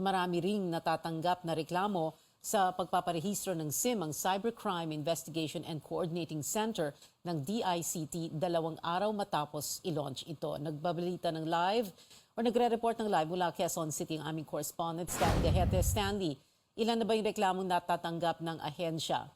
Marami ring natatanggap na reklamo sa pagpaparehistro ng SIM ang Cybercrime Investigation and Coordinating Center ng DICT dalawang araw matapos i-launch ito. Nagbabalita ng live or nagre-report ng live mula Quezon City ang aming correspondent Stanley Gahete. Stanley, ilan na ba yung reklamong natatanggap ng ahensya?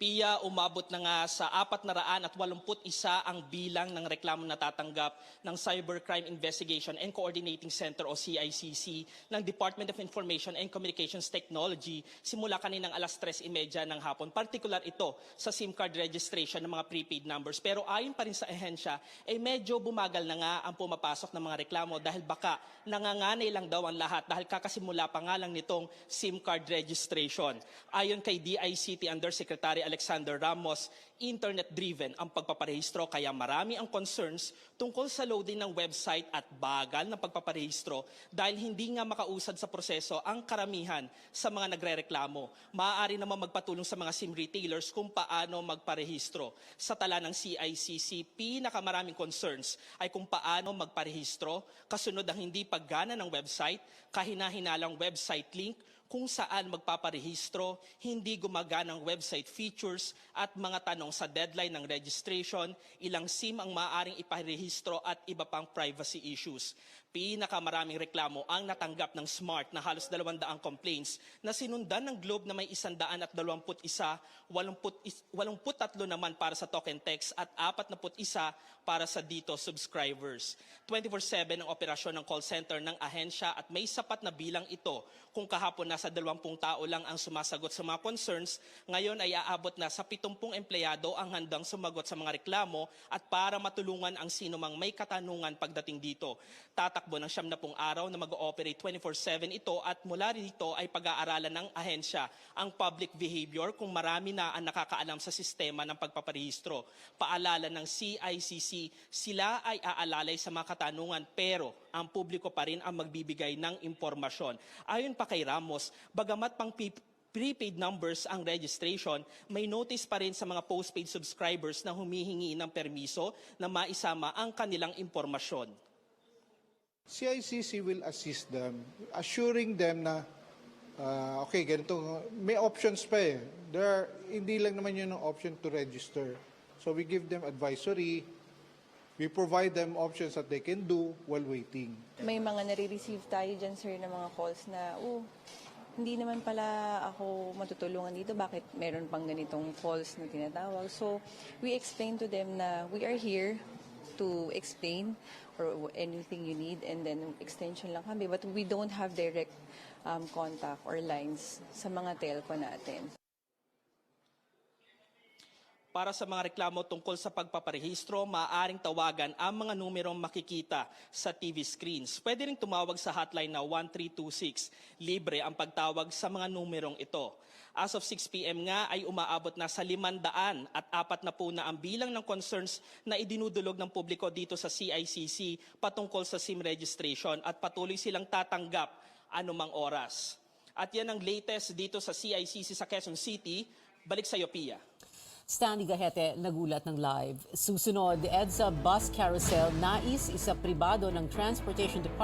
Pia, umabot na nga sa 481 ang bilang ng reklamo natatanggap ng Cybercrime Investigation and Coordinating Center o CICC ng Department of Information and Communications Technology simula kaninang alas 3.30 ng hapon. Particular ito sa SIM card registration ng mga prepaid numbers. Pero ayon pa rin sa ehensya, ay medyo bumagal na nga ang pumapasok ng mga reklamo dahil baka nanganganay lang daw ang lahat dahil kakasimula pa nga lang nitong SIM card registration. Ayon kay DICT Undersecretary Alexander Ramos, internet-driven ang pagpaparehistro kaya marami ang concerns tungkol sa loading ng website at bagal ng pagpaparehistro dahil hindi nga makausad sa proseso ang karamihan sa mga nagrereklamo. Maaari naman magpatulong sa mga SIM retailers kung paano magparehistro. Sa tala ng CICC, pinakamaraming concerns ay kung paano magparehistro, kasunod ang hindi paggana ng website, kahina-hinalang website link, kung saan magpaparehistro, hindi gumaganang website features at mga tanong sa deadline ng registration, ilang SIM ang maaaring iparehistro at iba pang privacy issues. Pinakamaraming reklamo ang natanggap ng Smart na halos 200 complaints na sinundan ng Globe na may 121, 83 naman para sa token text at 41 para sa Dito subscribers. 24-7 ang operasyon ng call center ng ahensya at may sapat na bilang ito kung kahapon nasa 20 tao lang ang sumasagot sa mga concerns, ngayon ay aabot na sa 70 empleyado ang handang sumagot sa mga reklamo at para matulungan ang sino mang may katanungan pagdating dito. Tatakbo ng siyam na pong araw na mag-ooperate 24-7 ito at mula rito ay pag-aaralan ng ahensya ang public behavior kung marami na ang nakakaalam sa sistema ng pagpaparehistro. Paalala ng CICC, sila ay aalalay sa mga katanungan pero ang publiko pa rin ang magbibigay ng impormasyon. Ayon pa kay Ramos, bagamat pang prepaid numbers ang registration, may notice pa rin sa mga postpaid subscribers na humihingi ng permiso na maisama ang kanilang impormasyon. CICC will assist them, assuring them na, ah, okay, ganito, may options pa eh. There are, hindi lang naman yun ang option to register. So we give them advisory, we provide them options that they can do while waiting. May mga nare-receive tayo dyan, sir, na mga calls na, oh, hindi naman pala ako matutulungan dito. Bakit meron pang ganitong calls na tinatawag? So, we explain to them na we are here to explain or anything you need and then extension lang kami. But we don't have direct um, contact or lines sa mga telco natin. Para sa mga reklamo tungkol sa pagpaparehistro, maaaring tawagan ang mga numerong makikita sa TV screens. Pwede ring tumawag sa hotline na 1326. Libre ang pagtawag sa mga numerong ito. As of 6 p.m. nga ay umaabot na sa 500 at apat na po na ang bilang ng concerns na idinudulog ng publiko dito sa CICC patungkol sa SIM registration at patuloy silang tatanggap anumang oras. At yan ang latest dito sa CICC sa Quezon City. Balik sa iyo, Pia. Stanley Gahete, nagulat ng live. Susunod, EDSA Bus Carousel, nais isa pribado ng Transportation Department